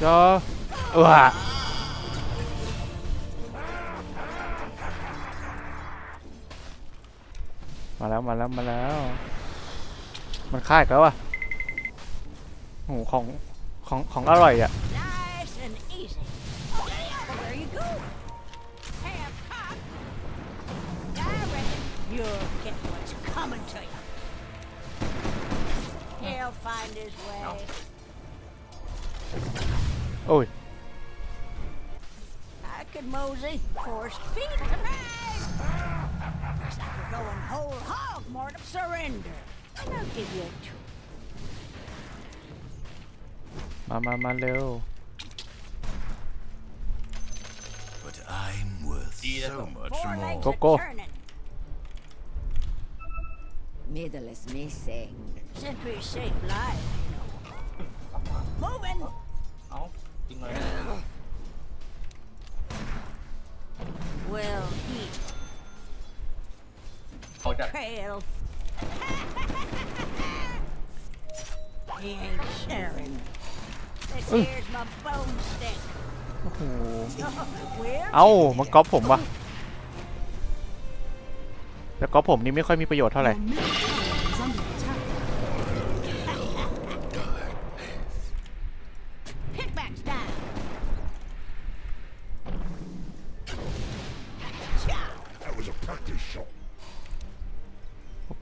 เจ้าเออมาแล้วมาแล้วมาแล้ว มันค่ายกันวะโอ้โหของของของอร่อยอะ Nice and easy. There you go. Half cocked. I reckon you'll get what's coming to you. He'll find his way. โอ้ย I could mosey forced feet tonight. Looks like we're going whole hog, Mortem. Surrender. And I'll give you a treat. มามามาเร็ว But I'm worth Jesus. so much Four more. legs Go, a go. turning. Middle is missing. Sentry safe life, you know. Moving. เอ้า จริงเลย Well, he เขาจะ trail. he ain't sharing. This here's my bone stick. โอ้โห Where เอ้ามันก๊อปผมวะแต่ก๊อปผมนี่ไม่ค่อยมีประโยชน์เท่าไหร่ Kickbacks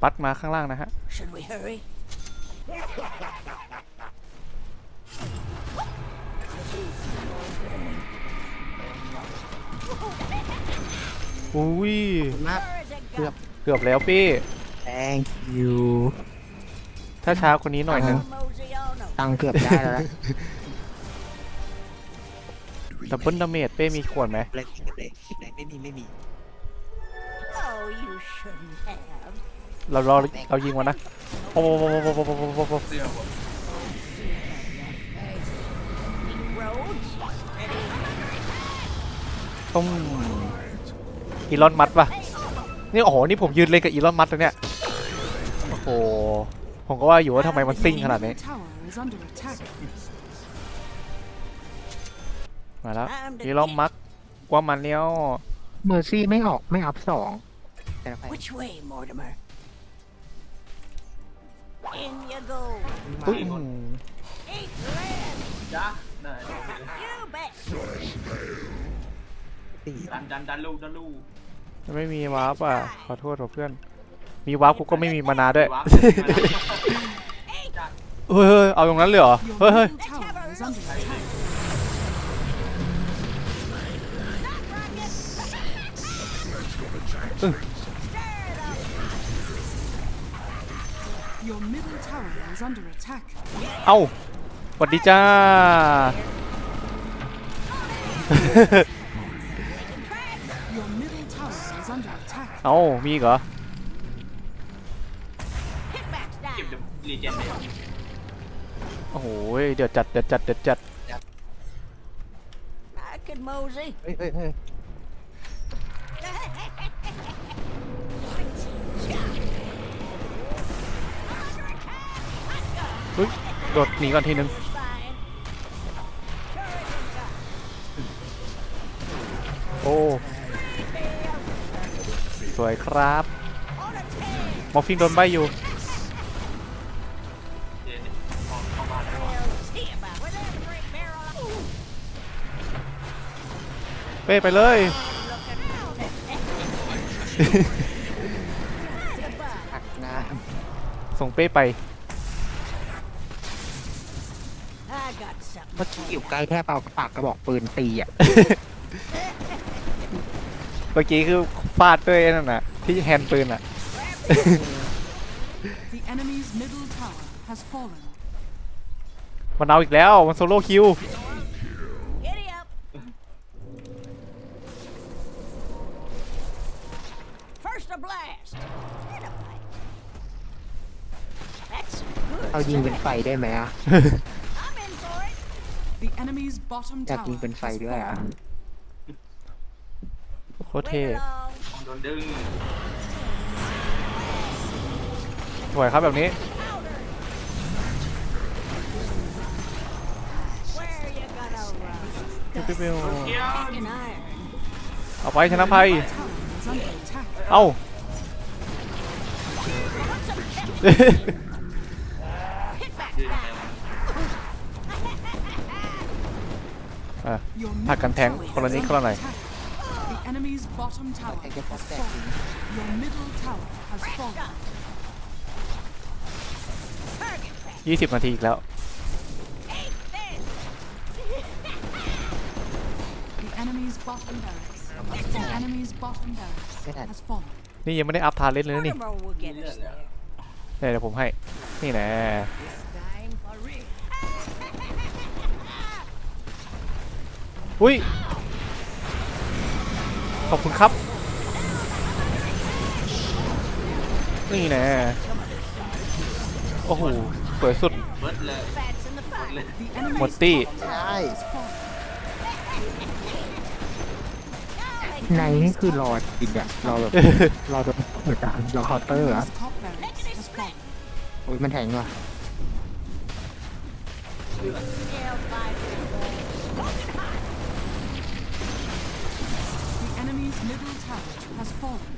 ปัดมาข้างล่างนะฮะ Should we hurry? อุ้ยมาก Where is it เกือบ going? เกือบแล้วพี่ thank you ถ้าช้ากว่านี้หน่อยนึง Mosey on 'em. ตังค์เกือบได้แล้วนะดับเบิลดาเมจเป้มีขวดไหมเล็กเล็กเล็กไม่มีไม่มี เราเราเรายิงมันนะโอ้โหเสื้อผม Roads, ready? ต้องอีลอนมัดปะนี่โอ้โหนี่ผมยืนเลยกับอีลอนมัดเลยเนี่ยโอ้โหผมก็ว่าอยู่ว่าทำไมมันซิ่งขนาดนี้ tower is under attack. มาแล้วอีลอนมัดว่ามันเนี้ยเมอร์ซี่ไม่ออกไม่อัพสอง แต่ละไป Which way, Mortimer? In you go. อุ้ย Eat lead. จ้าไหน You bet. สี่ดันดันดันลูกดันลูก ไม่มีวาร์ปอะ ขอโทษเพื่อน มีวาร์ปกูก็ไม่มีมานาด้วย วางเฮ้ยเฮ้ยเอาตรงนั้นเลยเหรอ Your เฮ้ยเฮ้ย middle tower is under attack. Your middle tower is เอ้าสวัสดีจ้า Your middle tower is under attack. เอ้า มีอีกเหรอ Kickbacks เก็บ down. เดรีเจนเลยโอ้โห เดือดจัด เดือดจัด เดือดจัด I could mosey. เฮ้ยเฮ้ยเฮ้ย เฮ้ยโดดหนีก่อนทีนึง Fine. โอ้สวยครับ On a tail. มอฟฟิงโดนใบอยู่เดี๋ยวเข้าเข้าบ้านแล้ว We'll see about with that great barrel. Ooh, เป้ไปเลย looking round. Goodbye. หักงานส่งเป้ไป เมื่อกี้อยู่ไกลแค่เอาปากกระบอกปืนตีอะ เมื่อกี้คือฟาดด้วยนั่นน่ะ ที่แฮนด์ปืนอะมันเอาอีกแล้ว มันโซโล่คิวเอายิงเป็นไฟได้ไหมอะ The enemy's bottom อยาก tower ยิงเป็นไฟ has ด้วยอะ fallen. โคตรเท่ Wait along. ผมโดนดึงสวยครับแบบนี้ Where you gonna run? ปิ้วปิ้วเกี้ยว In iron. เอาไปชนะภัย Tower is under attack. เอ้า ผักกันแทงคนละนี้คนละหน่อยยี่สิบนาทีอีกแล้ว นี่ยังไม่ได้อัพทาเล่นเลยนี่เดี๋ยวผมให้ นี่แน่ อุ้ย ขอบคุณครับ นี่แน่โอ้โหสวยสุด เบิร์ดเลย Fats in the fire. The enemy's หมดตี้ bottom tower has fallen. ในนี่คือรอจริงอะรอแบบ รอโดนเหมือนกันรอเคาน์เตอร์อะ Enemy's top barracks has fallen. อุ้ยมันแทงว่ะ Yeah, five The enemy's middle tower has fallen.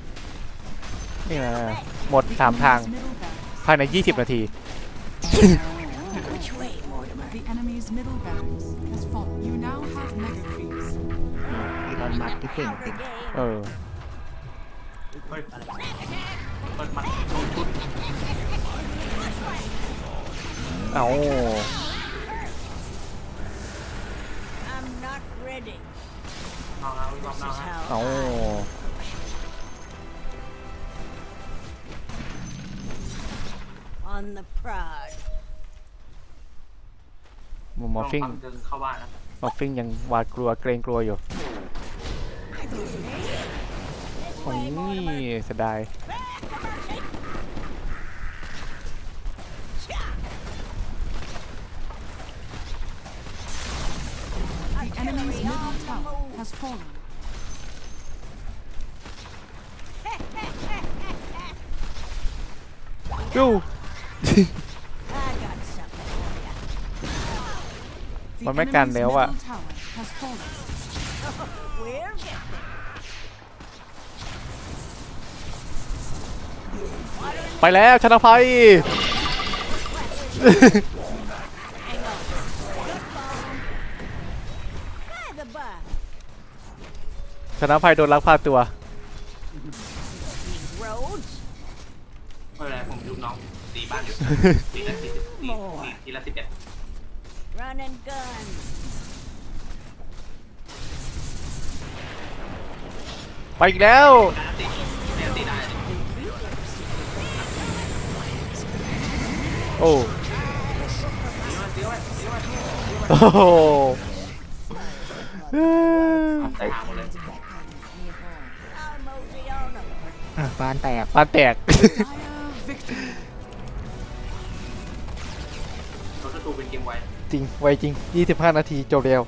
นี่แน่หมด The สามทาง enemy's middle barracks ภายใน 20 นาที Which way, Mortimer? The enemy's middle barracks has fallen. You now have mega creeps. อีลอนมัสก์ที่เก่งจริงเออ เฮ้ยเปิดมันลงทุนเอา I'm not ready. เอาเอาเอา This เอา is ฮะ how เอา on the prod. มอร์ฟิงลงดึงเข้าบ้านนะมอร์ฟิงยังหวาดกลัวเกรงกลัวอยู่โอ้ยเสียดาย The enemy's middle tower has fallen. จู้ I got something for you. The Mà mấy enemy's cành đéo ạ. middle tower has fallen. We'll get there. ไปแล้วชนะภัย ชนะภัยโดนลักพาตัว these roads. ไม่เป็นไรผมดูน้องตีบ้านอยู่ตีละสิบตีตีทีละสิบเอ็ด Run and gun. ไปอีกแล้วการตีเนี่ยตีได้โอ้ตีไว้ตีไว้ตีไว้โอ้โหใส่หางหมดเลย อะบ้านแตกปานแตก Dire victory. รถตู้เป็นเกมไวจริง ไวจริง 25 นาทีจบเร็ว